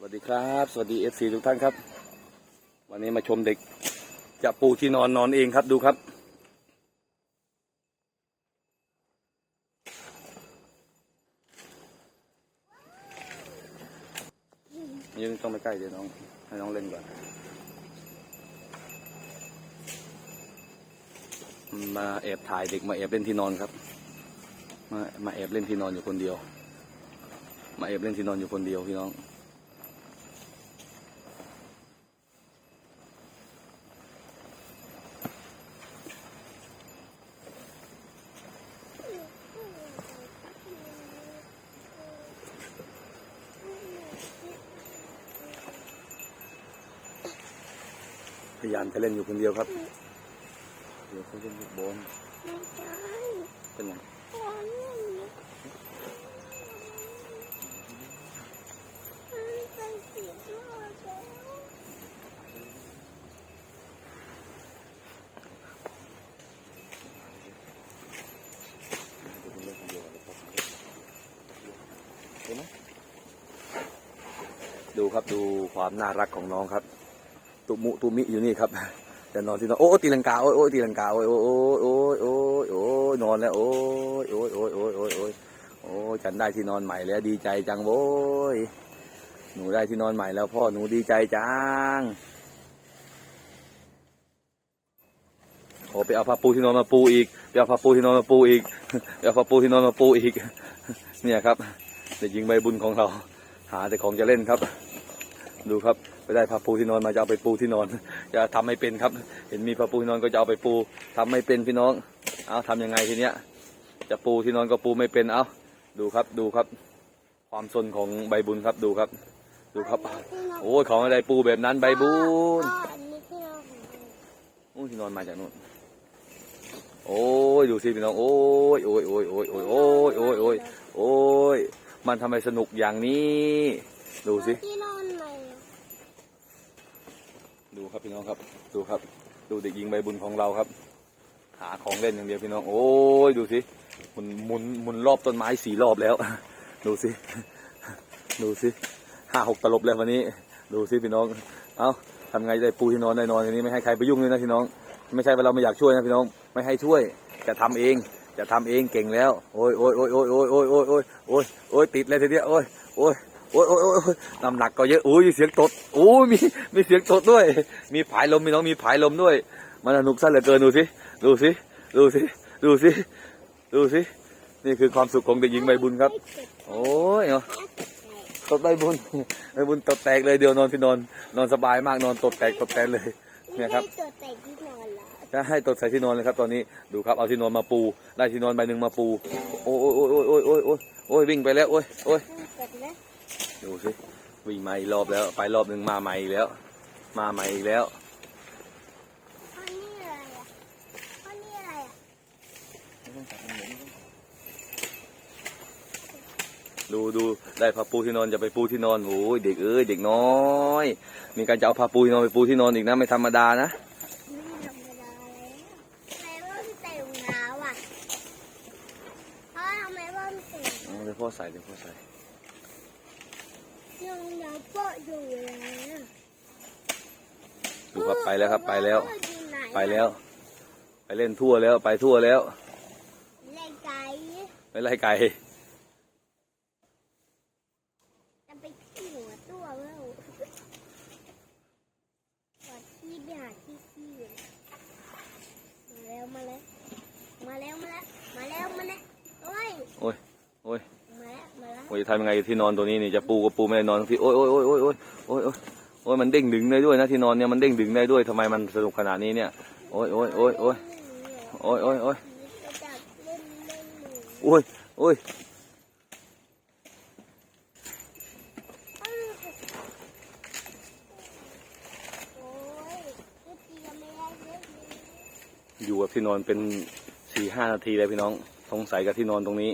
สวัสดีครับ สวัสดีเอฟซีทุกท่านครับ วันนี้มาชมเด็ก จะปูที่นอนนอนเองครับดูครับยังต้องไปใกล้เดี๋ยวน้อง ให้น้องเล่นก่อนมาแอบถ่ายเด็กมาแอบเล่นที่นอนครับ มามาแอบเล่นที่นอนอยู่คนเดียว มาแอบเล่นที่นอนอยู่คนเดียวพี่น้อง พยายามจะเล่นอยู่คนเดียวครับ เดี๋ยวเขาจะลูกบอลเป็นไงตอนนี้มันเป็นสีม่วงดูครับดูความน่ารักของน้องครับ ตุมุตุมิอยู่นี่ครับจะนอนที่นอนโอ้ตีลังกาโอ้ยโอ้ยตีลังกาโอ้ยโอ้ยโอ้ยโอ้ยโอ้ยโอ้ยนอนแล้วโอ้ยโอ้ยโอ้ยโอ้ยโอ้ยโอ้ยโอ้ฉันได้ที่นอนใหม่แล้วดีใจจังโว้ยหนูได้ที่นอนใหม่แล้วพ่อหนูดีใจจังโอ้ไปเอาผ้าปูที่นอนมาปูอีกไปเอาผ้าปูที่นอนมาปูอีกไปเอาผ้าปูที่นอนมาปูอีก เนี่ยครับเด็กหญิงใบบุญของเรา หาแต่ของจะเล่นครับ ดูครับ ไปได้ผ้าปูที่นอนมาจะเอาไปปูที่นอน จะทำไม่เป็นครับ เห็นมีผ้าปูที่นอนก็จะเอาไปปูทำไม่เป็นพี่น้อง เอาทำยังไงทีเนี้ย จะปูที่นอนก็ปูไม่เป็น เอาดูครับ ดูครับ ความซนของใบบุญครับ ดูครับ ดูครับ โอ้ยของอะไรปูแบบนั้นใบบุญโอ้ยที่นอนมาจากนู่น โอ้ยดูสิพี่น้อง โอ้ยโอ้ยโอ้ยโอ้ยโอ้ยโอ้ยโอ้ยโอ้ยโอ้ยมันทำไมสนุกอย่างนี้ ดูสิ ที่นอนใหม่ ดูครับ พี่น้องครับดูครับ ดูเด็กหญิงใบบุญของเราครับ หาของเล่นอย่างเดียวพี่น้องโอ้ยดูสิมุนมุนมุนรอบต้นไม้สี่รอบแล้ว ดูสิดูสิห้าหกตลบแล้ววันนี้ ดูสิพี่น้อง เอ้าทำไงได้ปูที่นอนได้นอนอย่างนี้ไม่ให้ใครไปยุ่งเลยนะพี่น้อง ไม่ใช่ว่าเราไม่อยากช่วยนะพี่น้อง ไม่ให้ช่วยจะทำเองจะทำเองเก่งแล้วโอ้ยโอ้ยโอ้ยโอ้ยโอ้ยโอ้ยโอ้ยโอ้ยโอ้ยโอ้ยติดเลยทีเดียวโอ้ยโอ้ย โอ้ยโอ้ยโอ้ยโอ้ยน้ำหนักก็เยอะโอ้ยมีเสียงตดโอ้ยมีมีเสียงตดด้วย มีผายลมมีน้องมีผายลมด้วย มันสนุกซะเหลือเกินดูสิดูสิดูสิดูสิดูสินี่คือความสุขของเด็กหญิงใบบุญครับ โอ้ยเนาะตดใบบุญใบบุญตดแตกเลยเดียวนอนที่นอนนอนสบายมากนอนตดแตกตดแตกเลยเนี่ยครับไม่ได้ตัวแต่ที่นอนแล้วจะให้ตดใส่ที่นอนเลยครับตอนนี้ดูครับเอาที่นอนมาปู ได้ที่นอนใบหนึ่งมาปู โอ้ยโอ้ยโอ้ยโอ้ยโอ้ยโอ้ยโอ้ยวิ่งไปแล้วโอ้ยโอ้ยเกิ ดนะดูสิวิ่งมาอีกรอบแล้ว ไปรอบหนึ่งมาใหม่อีกแล้ว มาใหม่อีกแล้วอันนี้อะไรอะอันนี้อะไรอะดูดูได้ผ้าปูที่นอนจะไปปูที่นอนโอ้ยเด็กเอ้ยเด็กน้อย มีการจะเอาผ้าปูที่นอนไปปูที่นอนอีกนะไม่ธรรมดานะไม่ธรรมดาแล้วทำไมว่ามันใส่รองเท้าอะเพราะทำไมว่ามันใส่อ๋อเดี๋ยวพ่อใส่เดี๋ยวพ่อใส่ รองเท้าเปาะอยู่แล้วดูครับไปแล้วครับไปแล้วว่าอยู่ไหนอะไปแล้ว ไปเล่นทั่วแล้วไปทั่วแล้วเล่นไก่ไปไล่ไก่ จะไปที่หัวตัวแล้วขอที่ไปหาที่ที่มาแล้วมาแล้วมาแล้วมาแล้วมาแล้วมาแล้วโอ้ย โอ้ยโอ้ย มา แล้วมาแล้วโอ้ยทำยังไงที่นอนตัวนี้นี่จะปูก็ปูไม่ได้นอนทั้งที่โอ้ยโอ้ยโอ้ยโอ้ยโอ้ยโอ้ยโอ้ยโอ้ยมันเด้งดึงได้ด้วยนะที่นอนเนี่ยมันเด้งดึงได้ด้วยทำไมมันสนุกขนาดนี้เนี่ยโอ้ยโอ้ยโอ้ยโอ้ยโอ้ยโอ้ยโอ้ยโอ้ยโอ้ยอยู่กับที่นอนเป็นสี่ห้านาทีเลยพี่น้องสงสัยกับที่นอนตรงนี้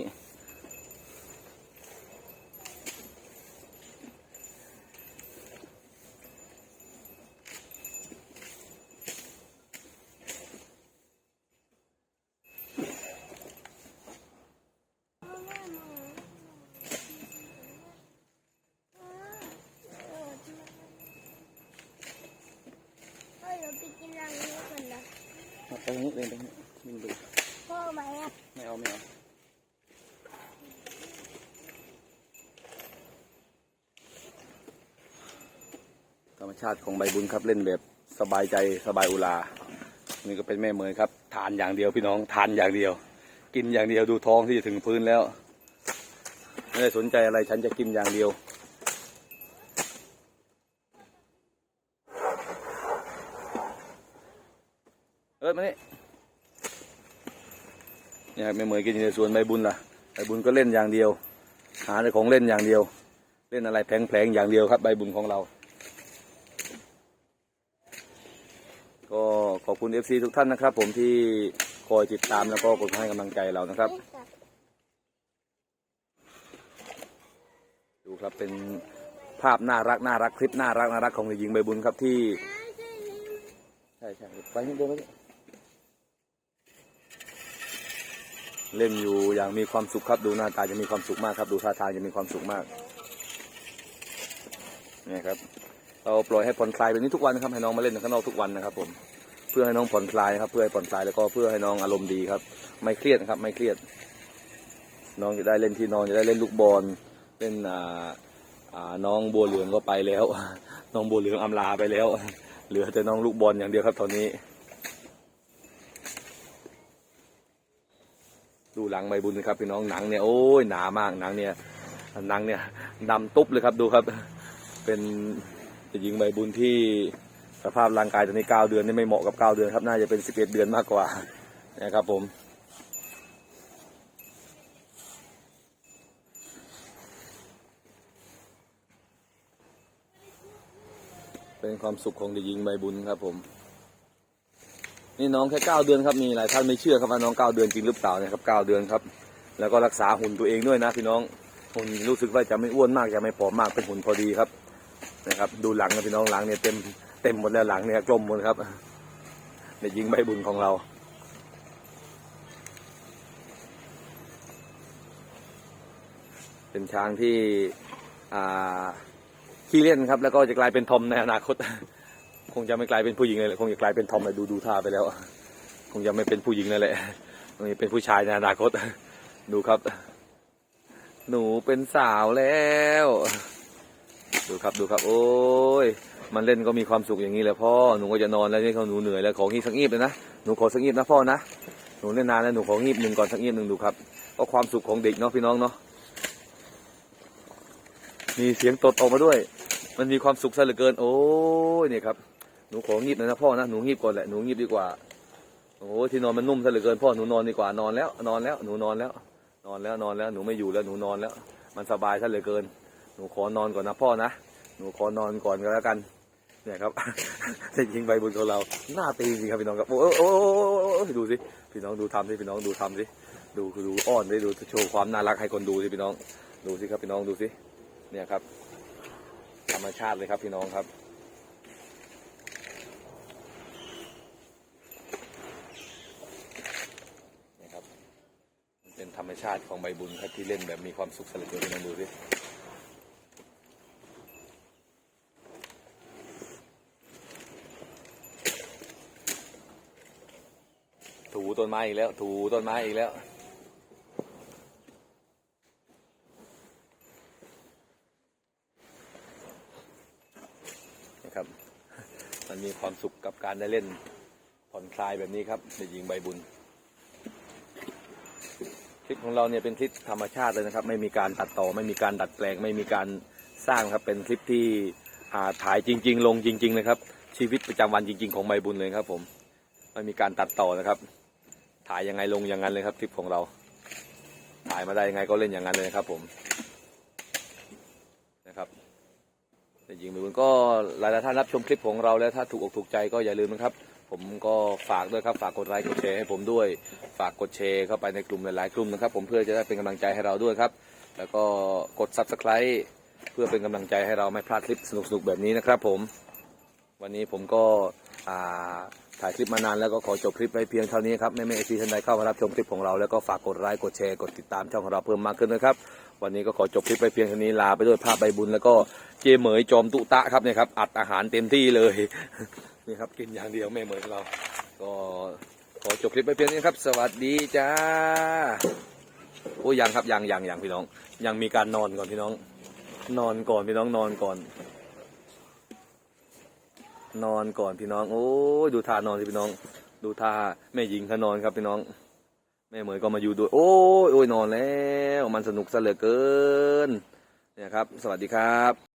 รรมชาติของใบบุญครับเล่นแบบสบายใจสบายอุลา นี่ก็เป็นแม่เหมยครับ ทานอย่างเดียวพี่น้องทานอย่างเดียว กินอย่างเดียวดูท้องที่จะถึงพื้นแล้วไม่ได้สนใจอะไรฉันจะกินอย่างเดียวเอิร์ดมานี่เนี่ยครับแม่เหมยกินอยู่ในสวนใบบุญล่ะใบบุญก็เล่นอย่างเดียว หาแต่ของเล่นอย่างเดียว เล่นอะไรแผลงๆอย่างเดียวครับใบบุญของเรา ก็ขอบ คุณ FC ทุกท่านนะครับ ผมที่คอยติดตามแล้วก็กดให้กำลังใจเรานะครับ ดูครับเป็นภาพน่ารักน่ารักคลิปน่ารักน่ารักของเด็กหญิงใบบุญครับที่ใช่ใช่ไปนี่เดินไปเล่นอยู่อย่างมีความสุขครับดูหน้าตาจะมีความสุขมากครับ ดูท่าทางจะมีความสุขมากนี่ครับเราปล่อยให้ผ่อนคลายแบบนี้ทุกวันนะครับให้น้องมาเล่นข้างนอกทุกวันนะครับผมเพื่อให้น้องผ่อนคลายครับ เพื่อให้ผ่อนคลายแล้วก็เพื่อให้น้องอารมณ์ดีครับ ไม่เครียดครับ ไม่เครียด น้องจะได้เล่นที่นอนจะได้เล่นลูกบอลเล่นอ่าอ่าน้องบัวเหลืองก็ไปแล้ว น้องบัวเหลืองอำลาไปแล้ว เหลือแต่น้องลูกบอลอย่างเดียวครับตอนนี้ ดูหลังใบบุญครับพี่น้องหนังเนี่ยโอ้ยหนามากหนังเนี่ยหนังเนี่ยดำตุ๊บเลยครับดูครับ เป็นหญิงใบบุญที่ สภาพร่างกายตอนนี้เก้าเดือนนี่ไม่เหมาะกับเก้าเดือนครับ น่าจะเป็นสิบเอ็ดเดือนมากกว่านะครับผมเป็นความสุขของเด็กหญิงใบบุญครับผม นี่น้องแค่เก้าเดือนครับมีหลายท่านไม่เชื่อครับว่าน้องเก้าเดือนจริงหรือเปล่านะครับเก้าเดือนครับ แล้วก็รักษาหุ่นตัวเองด้วยนะพี่น้องหุ่นรู้สึกว่าจะไม่อ้วนมากจะไม่ผอมมากเป็นหุ่นพอดีครับนะครับ ดูหลังนะพี่น้องหลังเนี่ยเต็ม เต็มหมดแล้วหลังเนี่ยกลมหมดครับเด็กหญิงใบบุญของเรา เป็นช้างที่ขี้เล่นครับ แล้วก็จะกลายเป็นทอมในอนาคต คงจะไม่กลายเป็นผู้หญิงเลยคงจะกลายเป็นทอมเลยดูดูท่าไปแล้ว คงจะไม่เป็นผู้หญิงเลยแหละคงจะเป็นผู้ชายในอนาคต ดูครับ หนูเป็นสาวแล้ว ดูครับดูครับ โอ้ย มันเล่นก็มีความสุขอย่างนี้แหละพ่อหนูก็จะนอนแล้วนี่เขาหนูเหนื่อยแล้วของีบสักงีบเลยนะหนูขอสักงีบนะพ่อนะหนูเล่นนานแล้วหนูของีบหนึ่งก่อนสักงีบหนึ่งดูครับก็ความสุขของเด็กเนาะพี่น้องเนาะมีเสียงตดออกมาด้วย มันมีความสุขซะเหลือเกิน โอ้ยเนี่ยครับหนูของีบหนอยนะพ่อนะหนูงีบก่อนแหละหนูงีบดีกว่าโอ้ที่นอนมันนุ่มซะเหลือเกินพ่อหนูนอนดีกว่านอนแล้วนอนแล้วหนูนอนแล้ว นอนแล้วนอนแล้วหนูไม่อยู่แล้วหนูนอนแล้ว มันสบายซะเหลือเกิน หนูขอนอนก่อนนะพ่อนะหนูขอนอนก่อนก็แล้วกัน เนี่ยครับเด็กหญิงใบบุญของเราหน้าตีจริงครับพี่น้องครับโอ้โอ้ดูสิพี่น้องดูทำสิพี่น้องดูทำสิดูดูอ้อนสิดูโชว์ความน่ารักให้คนดูสิพี่น้องดูสิครับพี่น้องดูสิเนี่ยครับ ธรรมชาติเลยครับพี่น้องครับนี่ครับเป็นธรรมชาติของใบบุญครับที่เล่นแบบมีความสุขสลัดเลยพี่น้องดูสิ ถูต้นไม้อีกแล้ว ถูต้นไม้อีกแล้ว นะครับ มันมีความสุขกับการได้เล่นผ่อนคลายแบบนี้ครับในยิงใบบุญ คลิปของเราเนี่ยเป็นคลิปธรรมชาติเลยนะครับ ไม่มีการตัดต่อ ไม่มีการดัดแปลง ไม่มีการสร้างครับ เป็นคลิปที่อ่าถ่ายจริง ๆ ลงจริง ๆ นะครับ ชีวิตประจำวันจริง ๆ ของใบบุญเลยครับผมไม่มีการตัดต่อนะครับ ถ่ายยังไงลงอย่างนั้นเลยครับคลิปของเรา ถ่ายมาได้ยังไงก็เล่นอย่างนั้นเลยครับผมนะครับจริงๆมันก็หลายๆท่านรับชมคลิปของเราแล้วถ้าถูกอกถูกใจก็อย่าลืมนะครับ ผมก็ฝากด้วยครับฝากกดไลค์กดแชร์ให้ผมด้วย ฝากกดแชร์เข้าไปในกลุ่มหลายๆกลุ่มนะครับ ผมเพื่อจะได้เป็นกำลังใจให้เราด้วยครับ แล้วก็กด subscribe เพื่อเป็นกำลังใจให้เราไม่พลาดคลิปสนุกๆแบบนี้นะครับ ผม วันนี้ผมก็อ่า ถ่ายคลิปมานานแล้วก็ขอจบคลิปไว้เพียงเท่านี้ครับแม่แม่เอซีท่านใดเข้ามารับชมคลิปของเราแล้วก็ฝากกดไลค์กดแชร์กดติดตามช่องของเราเพิ่มมากขึ้นนะครับ วันนี้ก็ขอจบคลิปไปเพียงเท่านี้ลาไปด้วยภาพใบบุญ แล้วก็เจเหมยจอมตุตะครับเนี่ยครับอัดอาหารเต็มที่เลยนี่ครับกินอย่างเดียวแม่เหมยของเรา ก็ขอจบคลิปไปเพียงนี้ครับ สวัสดีจ้าโอ้ยังครับยังยังยังพี่น้อง ยังมีการนอนก่อนพี่น้อง นอนก่อนพี่น้องนอนก่อน นอนก่อนพี่น้อง โอ้ยดูท่านอนสิพี่น้อง ดูท่าแม่หญิงเขานอนครับพี่น้อง แม่เหมยก็มาอยู่ด้วย โอ้ยโอ้ยนอนแล้ว มันสนุกซะเหลือเกิน เนี่ยครับ สวัสดีครับ